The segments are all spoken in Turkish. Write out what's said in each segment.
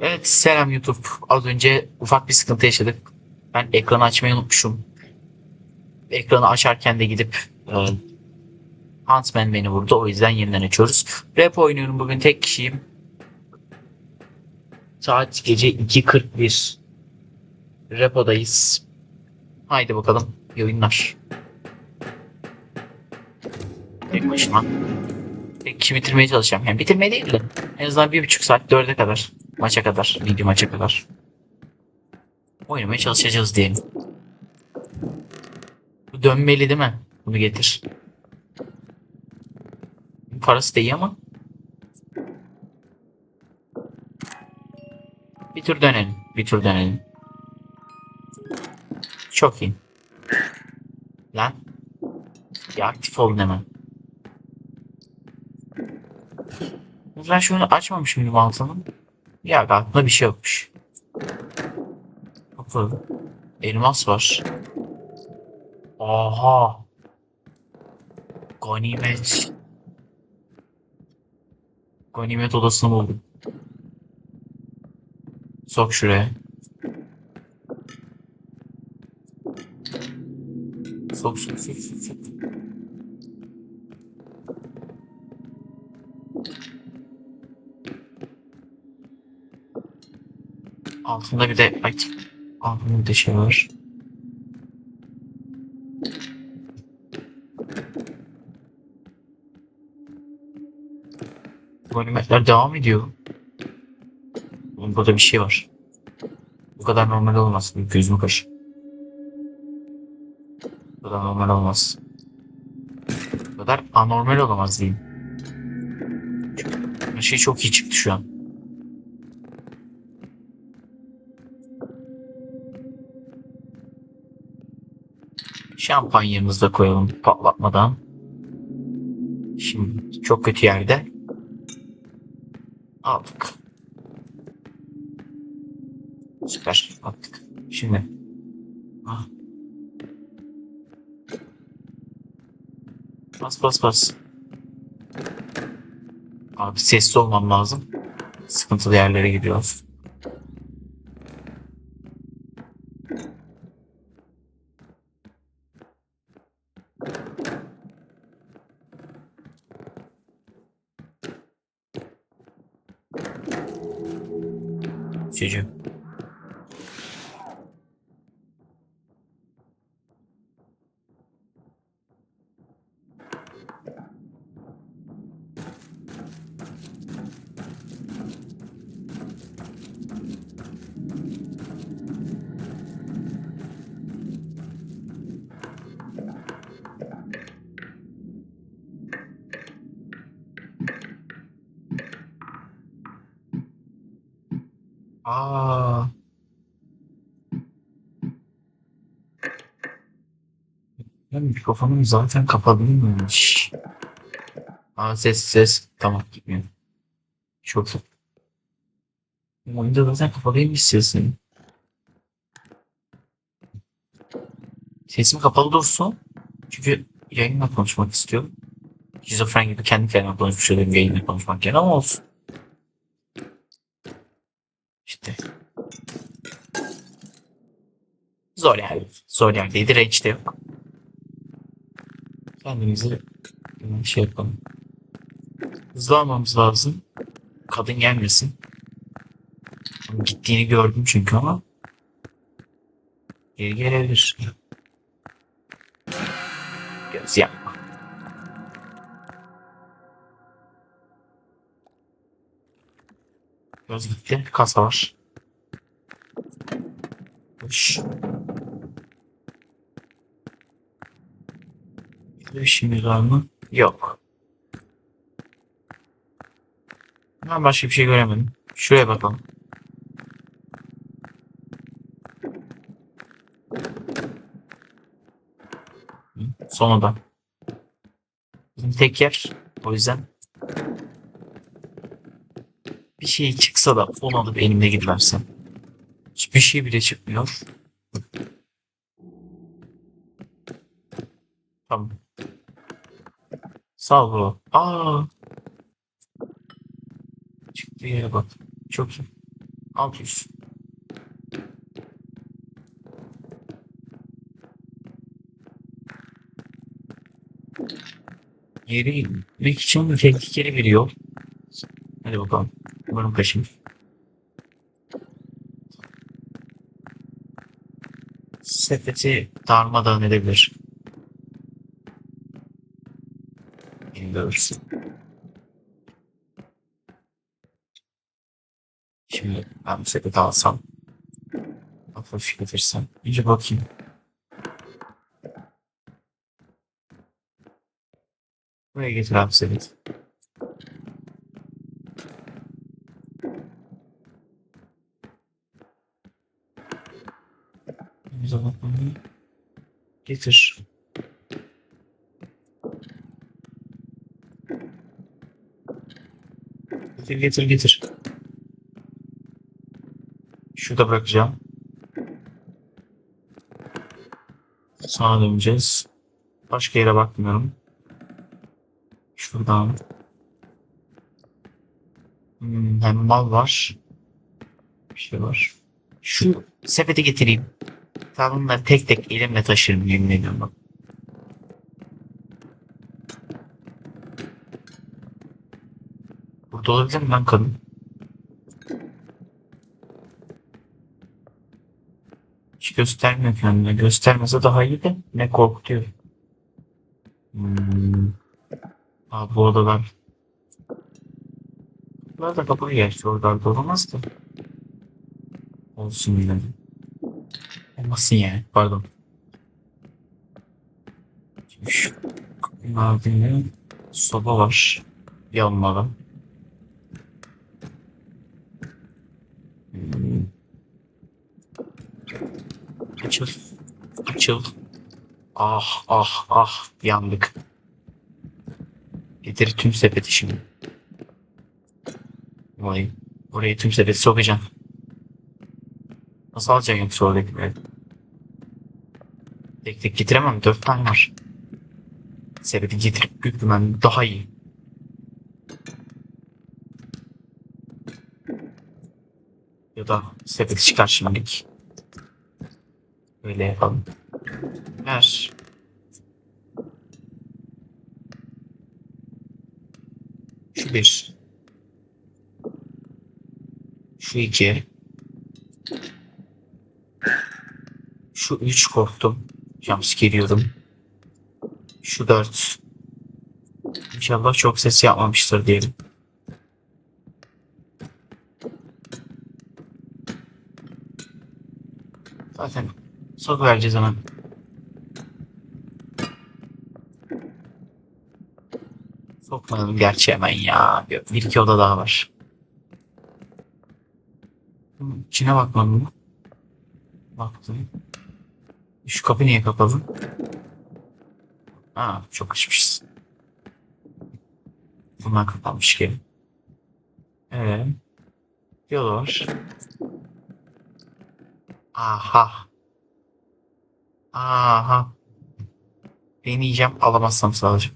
Evet selam YouTube. Az önce ufak bir sıkıntı yaşadık. Ben ekranı açmayı unutmuşum. Ekranı açarken de gidip e, Huntsman beni vurdu. O yüzden yeniden açıyoruz. Rap oynuyorum bugün tek kişiyim. Saat gece 2.41. Repo'dayız. Haydi bakalım. İyi oyunlar. Tek başıma. Kişi bitirmeye çalışacağım. Yani bitirmeye değil de en azından bir buçuk saat dörde kadar. Maça kadar. Video maça kadar. Oynamaya çalışacağız diyelim. Bu dönmeli değil mi? Bunu getir. Parası da iyi ama. Bir tur dönelim. Bir tur dönelim. Çok iyi. Lan. Ya aktif olun hemen. Şunu açmamış mıydım altını? Ya aklımda bir şey yokmuş. Kapı. Elmas var. Aha. Ganimet. Ganimet odasını buldum. Sok şuraya. Sok sok sok sok. Altında bir de ay, altında bir şey var. Bu animatlar devam ediyor. Burada bir şey var. Bu kadar normal olmaz. Bir gözümü kaş. Bu kadar normal olmaz. Bu kadar anormal olamaz diyeyim. Her şey çok iyi çıktı şu an. Şampanyamızı da koyalım patlatmadan. Şimdi çok kötü yerde. Aldık. Süper. Attık. Şimdi. Ah. Bas bas bas. Abi sessiz olmam lazım. Sıkıntılı yerlere gidiyoruz. Aa. Ya mikrofonum zaten kapalıymış. Aa ses ses. Tamam gitmiyor. Çok iyi. Oyunda zaten kapalıymış sesin. Sesim kapalı dursun. Çünkü yayınla konuşmak istiyorum. Şizofren gibi kendi kendime konuşmuş oluyorum yayınla konuşmak yerine ama olsun. İşte. Zor Zor yerdeydi. Range de yok. Kendimizi şey yapalım. Hızlı almamız lazım. Kadın gelmesin. Gittiğini gördüm çünkü ama. Geri gelebilir. Göz yapma. Göz gitti. Kasa var. Hoş. Bir işimiz var mı? Yok. Ben başka bir şey göremedim. Şuraya bakalım. Son oda. Bizim tek yer. O yüzden bir şey çıksa da onu alıp elimde gidersem. Hiçbir şey bile çıkmıyor. Tamam. Bro. Aa. Çıktı yere bak. Çok iyi. 600. Geri gitmek için tehlikeli bir yol. Hadi bakalım. Umarım kaşın. Sepeti darmadağın edebilir. Bilmiyoruz. Şimdi ben bu sepeti alsam. Hafif getirsem. İyice bakayım. Buraya getir abi sepeti. Bir zaman Getir. Getir getir getir. Şurada bırakacağım. Sağa döneceğiz. Başka yere bakmıyorum. Şuradan. Hmm, hem mal var. Bir şey var. Şu sepeti getireyim. Bunları tek tek elimle taşırım yemin ediyorum bak. Burada olabilir mi lan kadın? Hiç göstermiyor kendine. Göstermese daha iyi de ne korkutuyor. Hmm. Aa, bu odalar. Bunlar da kapalı gerçi oralarda olamaz da. Olsun yine. Olmasın yani. Pardon. Şimdi şu ardında soba var. Yanmadan. Hmm. Açıl. Açıl. Ah ah ah yandık. Getir tüm sepeti şimdi. Vay. Oraya tüm sepeti sokacağım. Nasıl alacaksın yoksa oradakileri? Tek tek getiremem. Dört tane var. Sepeti getirip götürmem daha iyi. Ya da sepeti çıkar şimdilik. Öyle yapalım. Ver. Şu bir. Şu iki. Şu üç korktum. Jumpscare yiyordum. Şu dört. İnşallah çok ses yapmamıştır diyelim. Zaten sok vereceğiz hemen. Sokmayalım gerçi hemen ya. Bir, iki oda daha var. İçine bakmadım mı? Baktım. Şu kapı niye kapalı? Aa çok açmışız. Bunlar kapanmış gibi. Evet. Yol var. Aha. Aha. Deneyeceğim. Alamazsam sadece.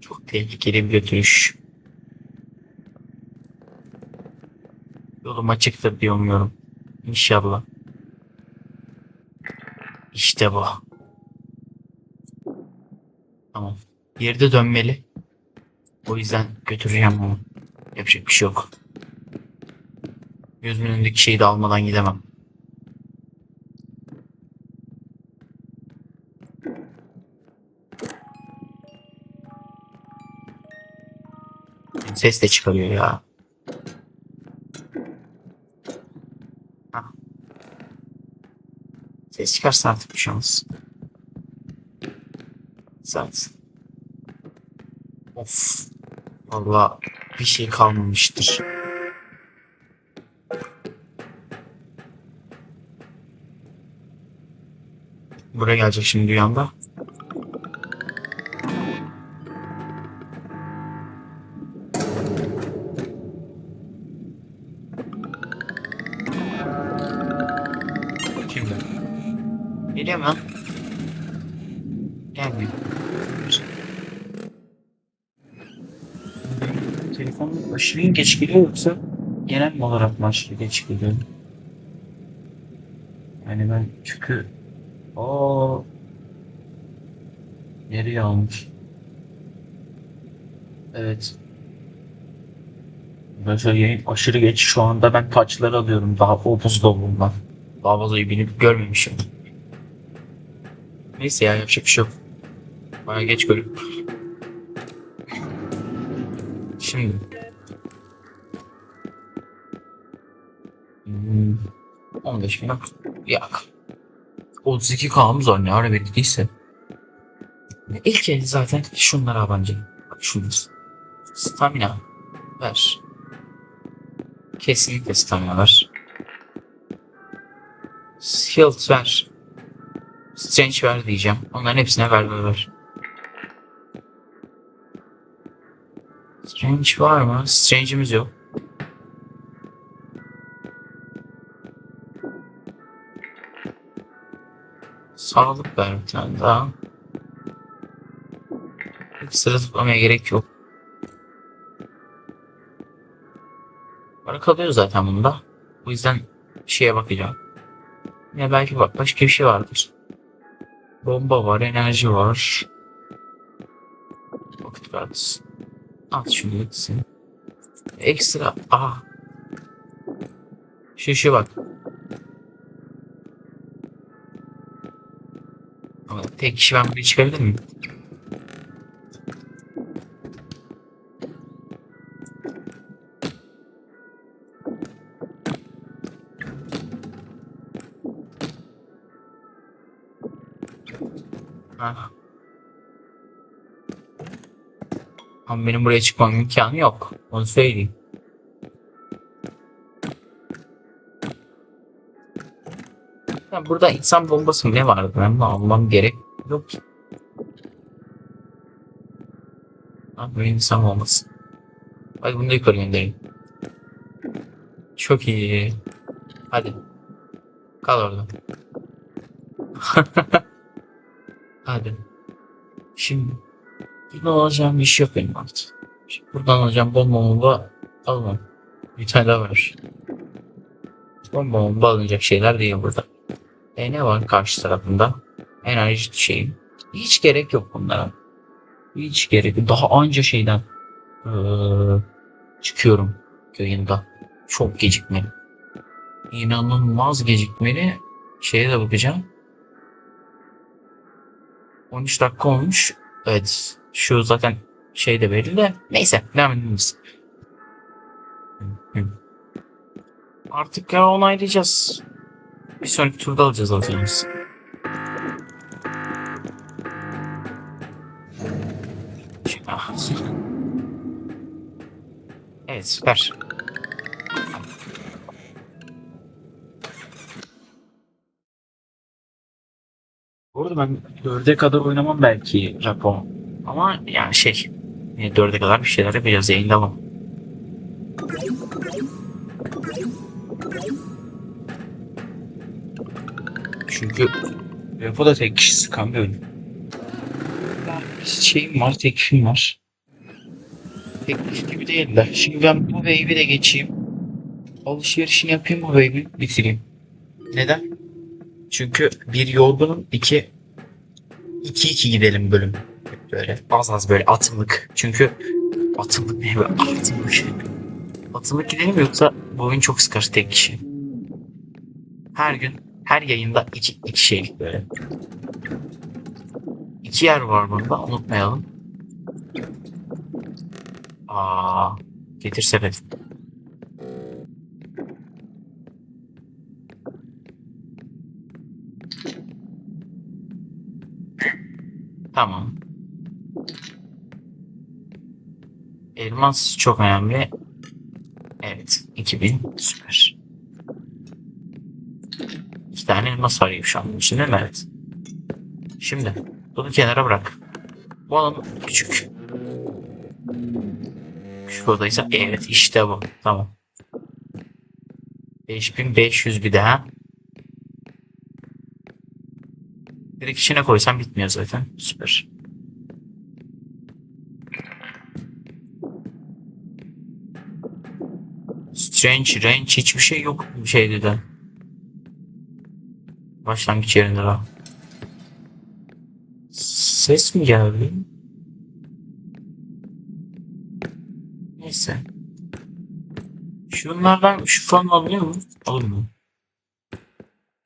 Çok tehlikeli bir götürüş. Yolum açıktır diye umuyorum. İnşallah. İşte bu. Tamam. Yerde dönmeli. O yüzden götüreceğim onu. Yapacak bir şey yok. Gözümün önündeki şeyi de almadan gidemem. Ses de çıkarıyor ya. Ses çıkarsa artık bir şey olmaz. Zaten. Of. Valla bir şey kalmamıştır. Buraya gelecek şimdi dünyamda. Şimdi. Geliyor mu? Gelmiyor. Telefonun aşırı geç geliyor yoksa genel olarak mı aşırı geç geliyor? Yani ben çünkü o Nereye almış? Evet. Mesela yayın aşırı geç. Şu anda ben taçları alıyorum. Daha o buzdolabından. Daha fazla binip görmemişim. Neyse ya yapacak bir şey yok. Baya geç görüyorum. Şimdi. Hmm, 15 bin yok. Yak. 32 K'mız var ne ara bitirdiyse. İlk el zaten şunlara abanacak. Bak şunlar. Stamina ver. Kesinlikle stamina ver. Health ver. Strange ver diyeceğim. Onların hepsine ver ver ver. Strange var mı? Strange'imiz yok. Sağlık ver bir tane daha. Ekstra tutmamaya gerek yok. Para kalıyor zaten bunda. Bu yüzden şeye bakacağım. Ya belki bak başka bir şey vardır. Bomba var, enerji var. Vakit versin. At şunu gitsin. Ekstra. Aha. Şu işe bak. Ama tek kişi ben buraya çıkabilir miyim? Ha. Ama benim buraya çıkmam imkanı yok. Onu söyleyeyim. Ya burada insan bombası mı ne vardı? Ben bunu almam gerek yok ki. Böyle insan bombası. Hadi bunu da yukarı göndereyim. Çok iyi. Hadi. Kal orada. Hadi. Şimdi alacağım bir iş yok benim artık. Şimdi buradan alacağım bomba bomba almam. Bir tane daha var. Bomba bomba alınacak şeyler değil burada. E ne var karşı tarafında? Enerji şeyi. Hiç gerek yok bunlara. Hiç gerek yok. Daha anca şeyden eee, çıkıyorum yayında. Çok gecikmeli. İnanılmaz gecikmeli. Şeye de bakacağım. 13 dakika olmuş. Evet. Şu zaten şey de belli de. Neyse. Devam hı. Artık ya onaylayacağız. Bir sonraki turda alacağız alacağımız. Ah. Evet süper. Bu ben 4'e kadar oynamam belki Japon. Ama yani şey, yine 4'e kadar bir şeyler yapacağız yayında ama. Çünkü Repo da tek kişi sıkan bir oyun. Şeyim var, teklifim var. Teklif gibi değil de. Şimdi ben bu wave'i de geçeyim. Alışverişini yapayım bu wave'i bitireyim. Neden? Çünkü bir yorgunum, iki iki iki gidelim bölüm. Böyle az az böyle atımlık. Çünkü atımlık ne böyle atımlık. Atımlık gidelim yoksa bu oyun çok sıkar tek kişi. Her gün, her yayında iki, iki şey böyle. İki yer var bunda unutmayalım. Aa, getir sepet. Tamam. Elmas çok önemli. Evet. 2000. Süper. İki tane elmas var şu an içinde değil mi? Evet. Şimdi bunu kenara bırak. Bu alan küçük. Küçük odaysa evet işte bu. Tamam. 5500 bir daha. Direkt içine koysam bitmiyor zaten. Süper. Strange, range hiçbir şey yok bir şeyde de. Başlangıç yerinde daha. Ses mi geldi? Neyse. Şunlardan şu falan alınıyor mu? Alınmıyor.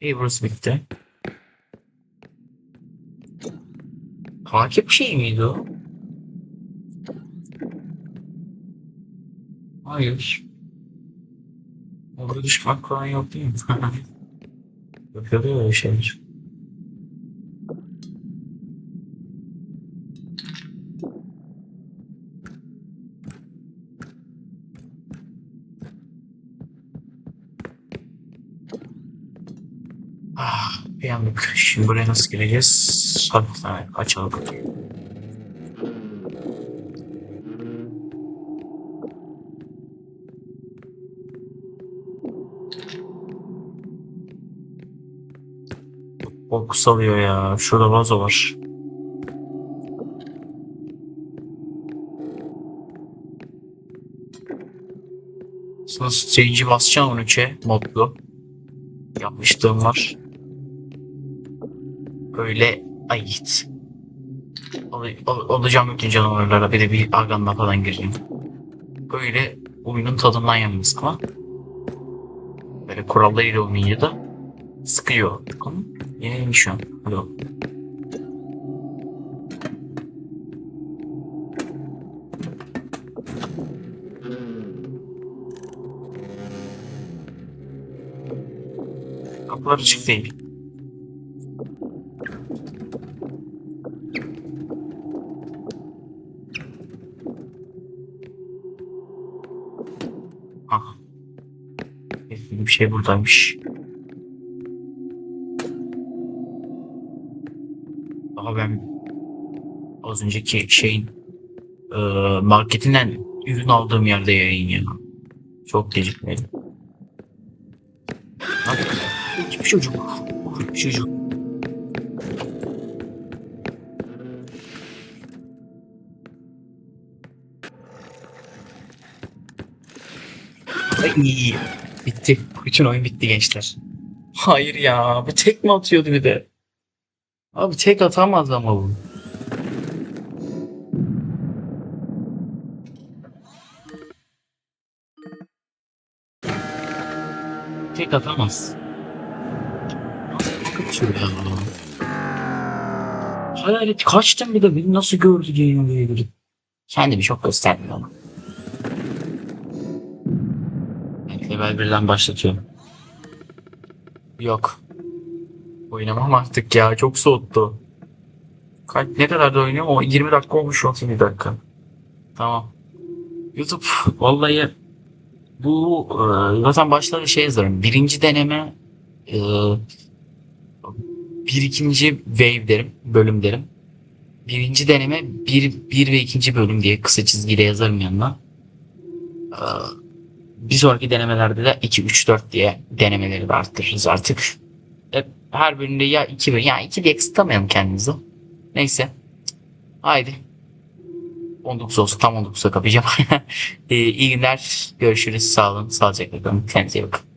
İyi burası bitti. Takip şey miydi o? Hayır. Orada düşmek falan yok değil mi? Yapıyor öyle şeyler. Anlık. Şimdi buraya nasıl gireceğiz? Tamam, açalım. Korku salıyor ya. Şurada vazo var. Sonra seyirci basacağım onu içe modlu. Yapmışlığım var. Böyle ay git. Al, alacağım bütün canavarlara bir de bir aganla falan gireceğim. Böyle oyunun tadından yalnız ama böyle kurallarıyla oynayınca da sıkıyor. Ama yenilmiş şu an. Bakalım. Kapılar açık değil. Bir şey buradaymış. Daha ben az önceki şeyin e, marketinden ürün aldığım yerde yayın ya. Çok gecikmedi. Bak, Hiçbir çocuk. Hiçbir çocuk. Ay. Bitti. Bütün oyun bitti gençler. Hayır ya. Bu tek mi atıyordu bir de? Abi tek atamaz ama bu. Tek atamaz. Nasıl kaçıyor ya? Hayalet kaçtım bir de beni nasıl gördü diye girip. Kendimi çok gösterdim ama. Level 1'den başlatıyorum. Yok. Oynamam artık ya. Çok soğuttu. Kaç, ne kadar da oynuyorum? O 20 dakika olmuş 31 dakika. Tamam. YouTube vallahi bu e, zaten başları şey yazarım. Birinci deneme e, bir ikinci wave derim. Bölüm derim. Birinci deneme bir, bir ve ikinci bölüm diye kısa çizgiyle yazarım yanına. E, bir sonraki denemelerde de 2, 3, 4 diye denemeleri de arttırırız artık. Hep her bölümde ya 2 bölüm ya 2 diye kısıtlamayalım kendimizi. Neyse. Haydi. 19 olsun tam 19'a kapayacağım. ee, iyi günler. Görüşürüz. Sağ olun. Sağlıcakla kalın. Kendinize iyi bakın.